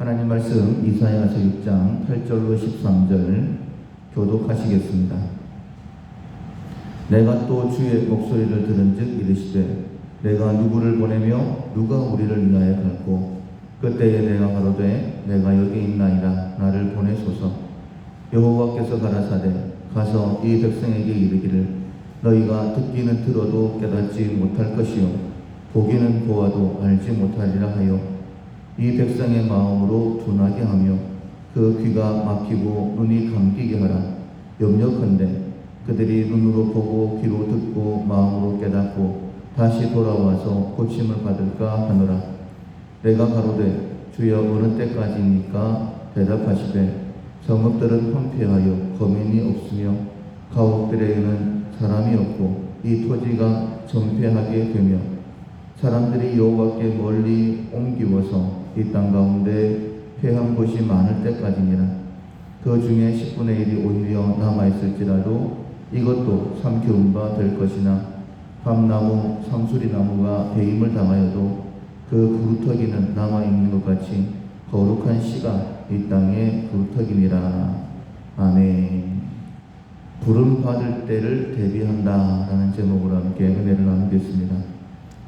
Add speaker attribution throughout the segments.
Speaker 1: 하나님 말씀 이사야서 6장 8절로 13절 교독하시겠습니다. 내가 또 주의 목소리를 들은즉 이르시되 내가 누구를 보내며 누가 우리를 위하여 갈고 그때에 내가 가로되 내가 여기 있나이다 나를 보내소서 여호와께서 가라사대 가서 이 백성에게 이르기를 너희가 듣기는 들어도 깨닫지 못할 것이요 보기는 보아도 알지 못하리라 하여 이 백성의 마음으로 둔하게 하며 그 귀가 막히고 눈이 감기게 하라. 염려컨대 그들이 눈으로 보고 귀로 듣고 마음으로 깨닫고 다시 돌아와서 고침을 받을까 하노라. 내가 가로되 주여 어느 때까지입니까 대답하시되 성읍들은 황폐하여 거민이 없으며 가옥들에는 사람이 없고 이 토지가 전폐하게 되며 사람들이 여호와께 멀리 옮기워서 이 땅 가운데 패한 곳이 많을 때까지니라. 그 중에 10분의 1이 오히려 남아있을지라도 이것도 삼켜운 바 될 것이나 밤나무 상수리나무가 배임을 당하여도 그 구루터기는 남아있는 것 같이 거룩한 씨가 이 땅에 구루터기니라. 아멘. 부름 받을 때를 대비한다 라는 제목으로 함께 은혜를 나누겠습니다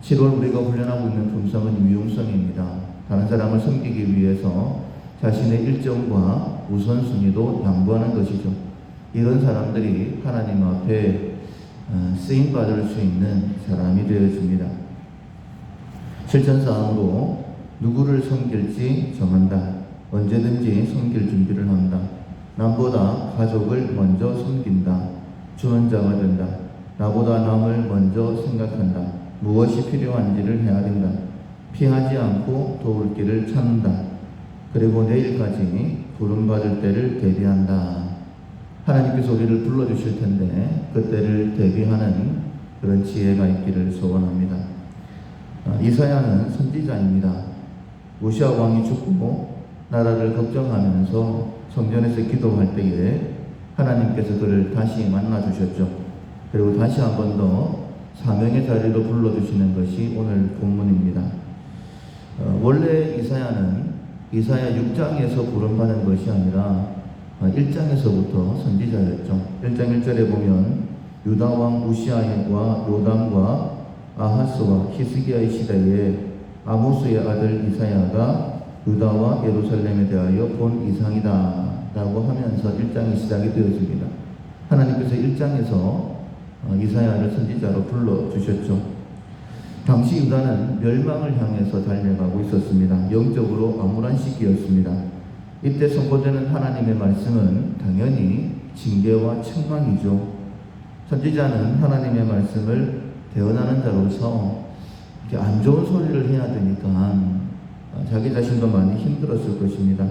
Speaker 1: 7월 우리가 훈련하고 있는 품성은 유용성입니다 다른 사람을 섬기기 위해서 자신의 일정과 우선순위도 양보하는 것이죠 이런 사람들이 하나님 앞에 어, 쓰임 받을 수 있는 사람이 되어줍니다. 실천사항으로 누구를 섬길지 정한다. 언제든지 섬길 준비를 한다. 남보다 가족을 먼저 섬긴다. 주는 자가 된다. 나보다 남을 먼저 생각한다. 무엇이 필요한지를 해야 된다. 피하지 않고 도울 길을 찾는다. 그리고 내일까지 부름받을 때를 대비한다. 하나님께서 우리를 불러주실 텐데 그때를 대비하는 그런 지혜가 있기를 소원합니다. 아, 이사야는 선지자입니다. 우시아 왕이 죽고 나라를 걱정하면서 성전에서 기도할 때에 하나님께서 그를 다시 만나 주셨죠. 그리고 다시 한 번 더 사명의 자리로 불러주시는 것이 오늘 본문입니다. 어, 원래 이사야는 이사야 6장에서 부름받은 것이 아니라 1장에서부터 선지자였죠. 1장 1절에 보면 유다 왕 우시아와 요담과 아하스와 히스기야의 시대에 아모스의 아들 이사야가 유다와 예루살렘에 대하여 본 이상이다 라고 하면서 1장이 시작이 되었습니다. 하나님께서 1장에서 이사야를 선지자로 불러주셨죠. 당시 유다는 멸망을 향해서 달려가고 있었습니다. 영적으로 암울한 시기였습니다. 이때 선포되는 하나님의 말씀은 당연히 징계와 책망이죠. 선지자는 하나님의 말씀을 대언하는 자로서 이렇게 안 좋은 소리를 해야 되니까 자기 자신도 많이 힘들었을 것입니다.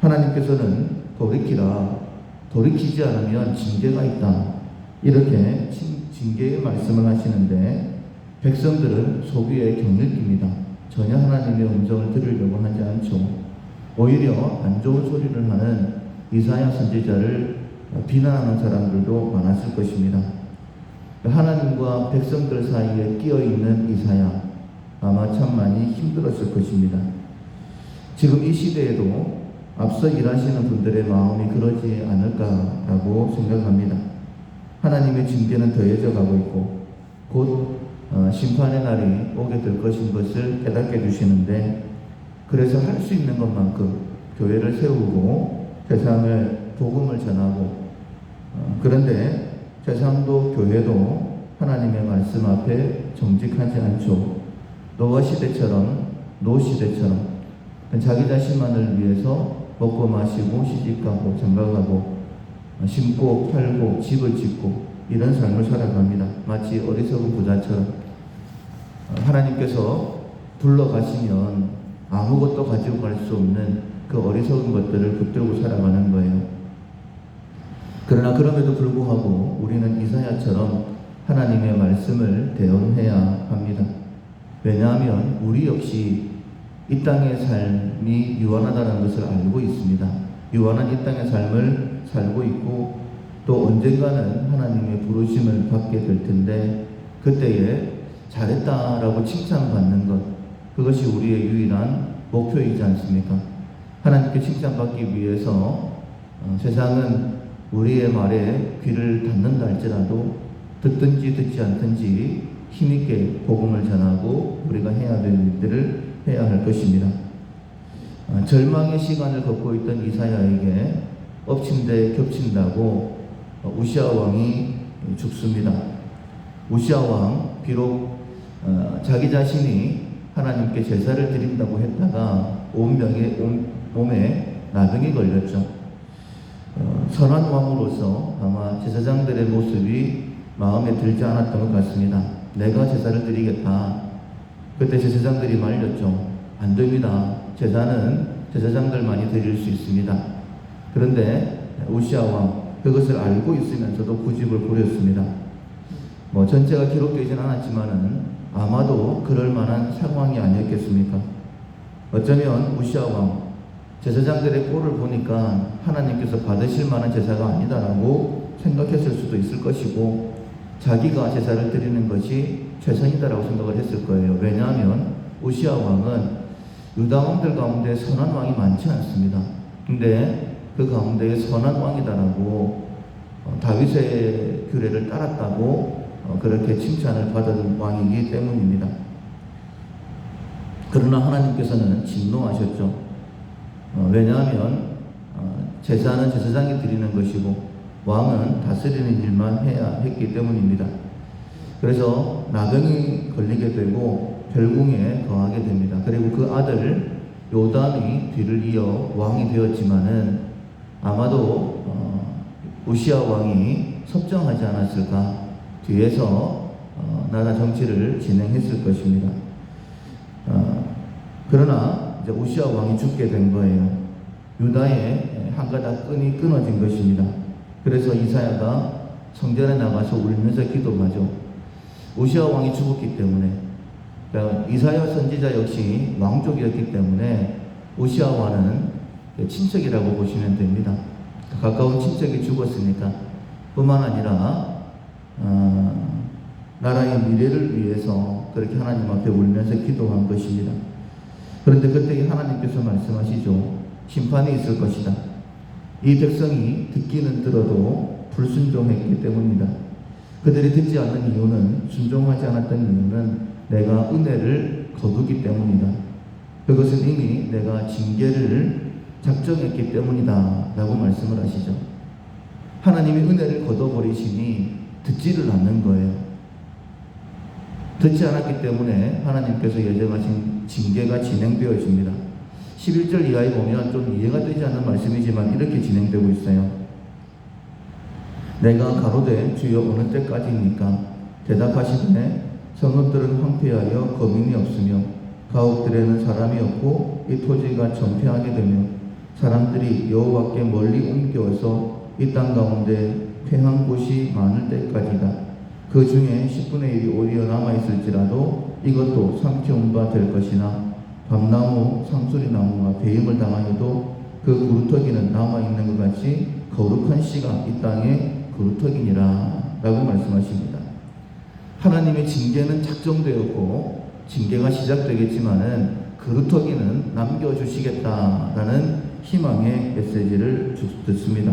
Speaker 1: 하나님께서는 돌이키라, 돌이키지 않으면 징계가 있다. 이렇게 징계의 말씀을 하시는데 백성들은 소비에 경일깁니다. 전혀 하나님의 음성을 들으려고 하지 않죠. 오히려 안 좋은 소리를 하는 이사야 선지자를 비난하는 사람들도 많았을 것입니다. 하나님과 백성들 사이에 끼어 있는 이사야 아마 참 많이 힘들었을 것입니다. 지금 이 시대에도 앞서 일하시는 분들의 마음이 그러지 않을까라고 생각합니다. 하나님의 징계는 더해져 가고 있고 곧 어, 심판의 날이 오게 될 것인 것을 깨닫게 주시는데 그래서 할 수 있는 것만큼 교회를 세우고 세상을 복음을 전하고 어, 그런데 세상도 교회도 하나님의 말씀 앞에 정직하지 않죠. 노아 시대처럼 노 시대처럼 자기 자신만을 위해서 먹고 마시고 시집가고 장가가고 심고 팔고 집을 짓고 이런 삶을 살아갑니다. 마치 어리석은 부자처럼 하나님께서 불러가시면 아무것도 가지고 갈 수 없는 그 어리석은 것들을 붙들고 살아가는 거예요. 그러나 그럼에도 불구하고 우리는 이사야처럼 하나님의 말씀을 대언해야 합니다. 왜냐하면 우리 역시 이 땅의 삶이 유한하다는 것을 알고 있습니다. 유한한 이 땅의 삶을 살고 있고 또 언젠가는 하나님의 부르심을 받게 될 텐데 그때에 잘했다라고 칭찬받는 것 그것이 우리의 유일한 목표이지 않습니까? 하나님께 칭찬받기 위해서 어, 세상은 우리의 말에 귀를 닫는다 할지라도 듣든지 듣지 않든지 힘있게 복음을 전하고 우리가 해야 될 일들을 해야 할 것입니다. 어, 절망의 시간을 걷고 있던 이사야에게 엎친데 겹친다고 어, 우시아 왕이 죽습니다. 우시아 왕 비록 어, 자기 자신이 하나님께 제사를 드린다고 했다가 온 병에 온 몸에 나병이 걸렸죠. 어, 선한 왕으로서 아마 제사장들의 모습이 마음에 들지 않았던 것 같습니다. 내가 제사를 드리겠다. 그때 제사장들이 말렸죠. 안 됩니다. 제사는 제사장들만이 드릴 수 있습니다. 그런데 우시아 왕 그것을 알고 있으면서도 구집을 부렸습니다. 뭐 전체가 기록되진 않았지만은 아마도 그럴 만한 상황이 아니었겠습니까? 어쩌면 우시아 왕 제사장들의 꼴을 보니까 하나님께서 받으실 만한 제사가 아니다라고 생각했을 수도 있을 것이고 자기가 제사를 드리는 것이 최선이다라고 생각을 했을 거예요. 왜냐하면 우시아 왕은 유다 왕들 가운데 선한 왕이 많지 않습니다. 근데 그 가운데 선한 왕이다라고 어, 다윗의 규례를 따랐다고 어, 그렇게 칭찬을 받은 왕이기 때문입니다. 그러나 하나님께서는 진노하셨죠. 어, 왜냐하면 어, 제사는 제사장이 드리는 것이고 왕은 다스리는 일만 해야 했기 때문입니다. 그래서 나병이 걸리게 되고 별궁에 거하게 됩니다. 그리고 그 아들 요담이 뒤를 이어 왕이 되었지만은 아마도 어, 우시아 왕이 섭정하지 않았을까 뒤에서 어, 나라 정치를 진행했을 것입니다. 어, 그러나 이제 우시아 왕이 죽게 된 거예요. 유다의 한 가닥 끈이 끊어진 것입니다. 그래서 이사야가 성전에 나가서 울면서 기도하죠. 우시아 왕이 죽었기 때문에 이사야 선지자 역시 왕족이었기 때문에 우시아 왕은 친척이라고 보시면 됩니다. 가까운 친척이 죽었으니까 뿐만 아니라 어, 나라의 미래를 위해서 그렇게 하나님 앞에 울면서 기도한 것입니다. 그런데 그때 하나님께서 말씀하시죠. 심판이 있을 것이다. 이 백성이 듣기는 들어도 불순종했기 때문이다. 그들이 듣지 않는 이유는 순종하지 않았던 이유는 내가 은혜를 거두기 때문이다. 그것은 이미 내가 징계를 작정했기 때문이다. 라고 말씀을 하시죠. 하나님이 은혜를 거둬버리시니 듣지를 않는 거예요. 듣지 않았기 때문에 하나님께서 예정하신 징계가 진행되어집니다. 11절 이하에 보면 좀 이해가 되지 않는 말씀이지만 이렇게 진행되고 있어요. 내가 가로되 주여 어느 때까지입니까? 대답하시되 성읍들은 황폐하여 거민이 없으며 가옥들에는 사람이 없고 이 토지가 전폐하게 되며 사람들이 여호와께 멀리 옮겨서 이 땅 가운데 폐한 곳이 많을 때까지다. 그 중에 10분의 1이 오히려 남아있을지라도 이것도 삼키운 바될 것이나 밤나무, 상수리나무가 배임을 당하여도 그 구루터기는 남아있는 것 같이 거룩한 씨가 이 땅에 구루터기니라 라고 말씀하십니다. 하나님의 징계는 작정되었고 징계가 시작되겠지만은 그루터기는 남겨주시겠다라는 희망의 메시지를 듣습니다.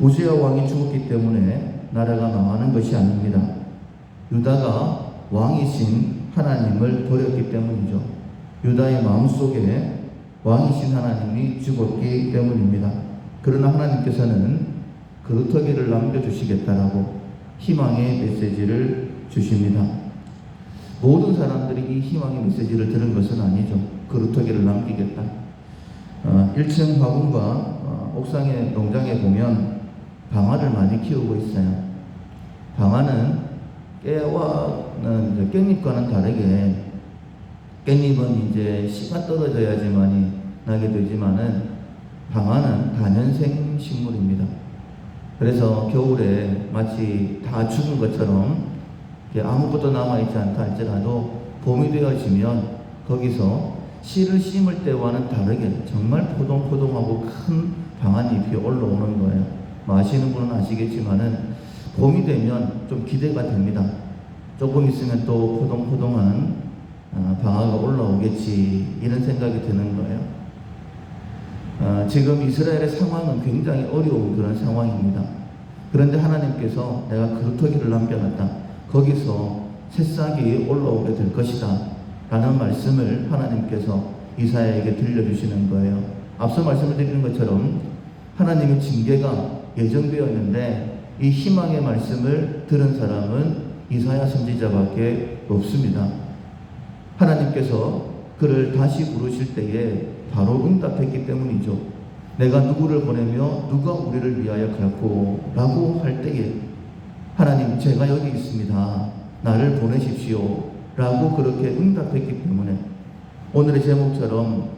Speaker 1: 우시아 왕이 죽었기 때문에 나라가 망하는 것이 아닙니다. 유다가 왕이신 하나님을 버렸기 때문이죠. 유다의 마음속에 왕이신 하나님이 죽었기 때문입니다. 그러나 하나님께서는 그루터기를 남겨주시겠다라고 희망의 메시지를 주십니다. 모든 사람들이 이 희망의 메시지를 들은 것은 아니죠. 그루터기를 남기겠다. 어, 1층 화분과 어, 옥상의 농장에 보면 방아를 많이 키우고 있어요. 방아는 깨와는 이제 깻잎과는 다르게 깻잎은 이제 씨가 떨어져야지만이 나게 되지만은 방아는 단연생 식물입니다. 그래서 겨울에 마치 다 죽은 것처럼 아무것도 남아있지 않다 할지라도 봄이 되어지면 거기서 씨를 심을 때와는 다르게 정말 포동포동하고 큰 방아잎이 올라오는 거예요. 뭐 아시는 분은 아시겠지만은 봄이 되면 좀 기대가 됩니다. 조금 있으면 또 포동포동한 아, 방아가 올라오겠지 이런 생각이 드는 거예요. 아, 지금 이스라엘의 상황은 굉장히 어려운 그런 상황입니다. 그런데 하나님께서 내가 그루터기를 남겨놨다. 거기서 새싹이 올라오게 될 것이다. 라는 말씀을 하나님께서 이사야에게 들려주시는 거예요. 앞서 말씀을 드리는 것처럼 하나님의 징계가 예정되어 있는데 이 희망의 말씀을 들은 사람은 이사야 선지자밖에 없습니다. 하나님께서 그를 다시 부르실 때에 바로 응답했기 때문이죠. 내가 누구를 보내며 누가 우리를 위하여 갈고 라고 할 때에 하나님 제가 여기 있습니다. 나를 보내십시오. 라고 그렇게 응답했기 때문에 오늘의 제목처럼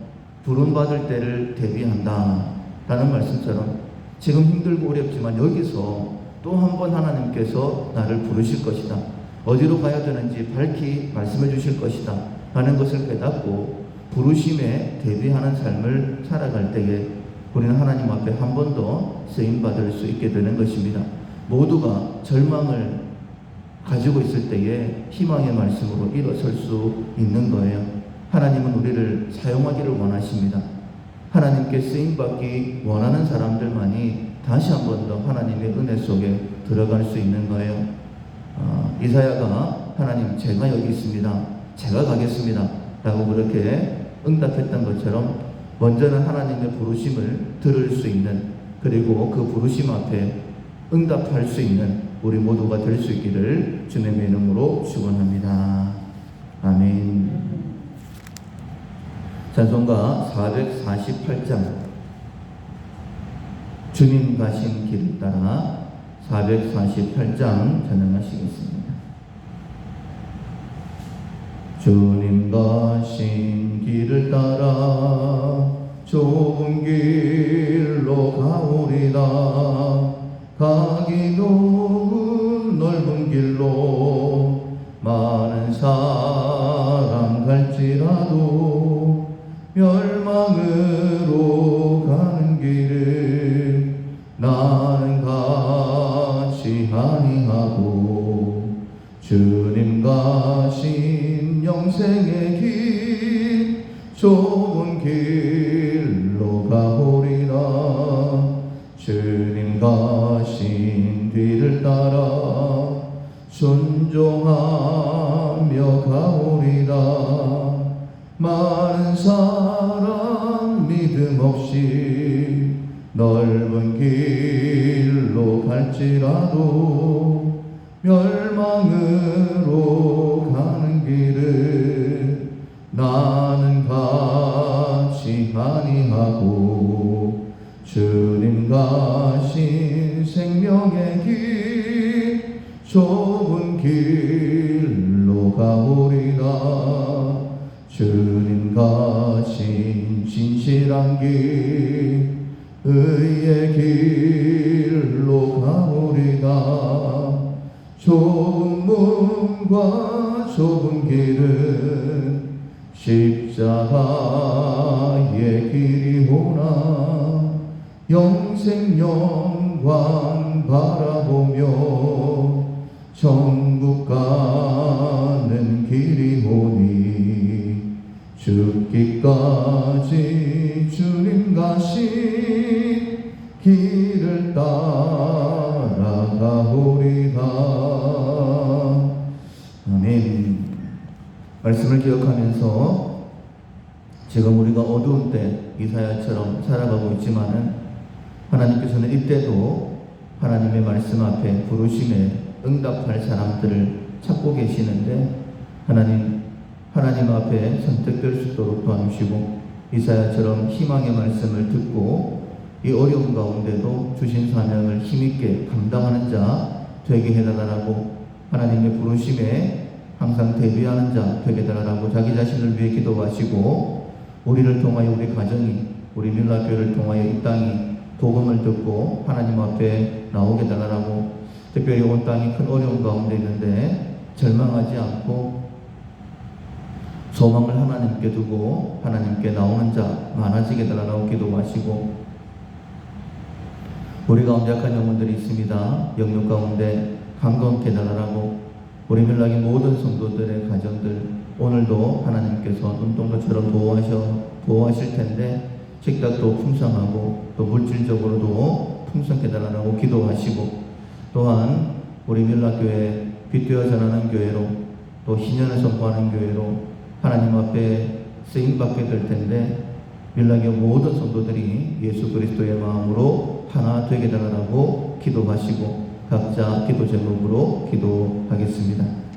Speaker 1: 부름받을 때를 대비한다. 라는 말씀처럼 지금 힘들고 어렵지만 여기서 또 한 번 하나님께서 나를 부르실 것이다. 어디로 가야 되는지 밝히 말씀해 주실 것이다. 라는 것을 깨닫고 부르심에 대비하는 삶을 살아갈 때에 우리는 하나님 앞에 한 번 더 쓰임받을 수 있게 되는 것입니다. 모두가 절망을 가지고 있을 때에 희망의 말씀으로 일어설 수 있는 거예요. 하나님은 우리를 사용하기를 원하십니다. 하나님께 쓰임받기 원하는 사람들만이 다시 한 번 더 하나님의 은혜 속에 들어갈 수 있는 거예요. 어, 이사야가 하나님 제가 여기 있습니다. 제가 가겠습니다. 라고 그렇게 응답했던 것처럼 먼저는 하나님의 부르심을 들을 수 있는 그리고 그 부르심 앞에 응답할 수 있는 우리 모두가 될 수 있기를 주님의 이름으로 축원합니다. 아멘. 찬송가 448장 주님 가신 길을 따라 448장 찬양하시겠습니다. 주님 가신 길을 따라 좁은 길로 가오리다 가보리라. 주님 가신 뒤를 따라 순종하며 가오리라. 많은 사람 믿음 없이 넓은 길로 갈지라도 멸망으로 가는 길을 나는 주님 가신 생명의 길 좁은 길로 가오리라. 주님 가신 진실한 길 의의 길로 가오리다 좁은 문과 좁은 길은 십자가 영생 영광 바라보며 천국 가는 길이 오니 죽기까지 주님 가신 길을 따라가오리다 아멘 말씀을 기억하면서 지금 우리가 어두운 때 이사야처럼 살아가고 있지만은 하나님께서는 이때도 하나님의 말씀 앞에 부르심에 응답할 사람들을 찾고 계시는데 하나님 하나님 앞에 선택될 수 있도록 도와주시고 이사야처럼 희망의 말씀을 듣고 이 어려운 가운데도 주신 사명을 힘있게 감당하는 자 되게 해달라고 하나님의 부르심에 항상 대비하는 자 되게 해달라고 자기 자신을 위해 기도하시고 우리를 통하여 우리 가정이 우리 밀라교를 통하여 이 땅이 복음을 듣고 하나님 앞에 나오게 달라고 특별히 온 땅이 큰 어려운 가운데 있는데 절망하지 않고 소망을 하나님께 두고 하나님께 나오는 자 많아지게 달라고 기도하시고 우리 가운데 약한 영혼들이 있습니다. 영역 가운데 강건케 달라고 우리 밀락의 모든 성도들의 가정들 오늘도 하나님께서 눈동자처럼 보호하셔 보호하실 텐데 식탁도 풍성하고 또 물질적으로도 풍성케 달라고 기도하시고 또한 우리 밀락교회 빛되어 전하는 교회로 또 희년을 선포하는 교회로 하나님 앞에 쓰임 받게 될 텐데 밀락의 모든 성도들이 예수 그리스도의 마음으로 하나 되게 달라고 기도하시고 각자 기도 제목으로 기도하겠습니다.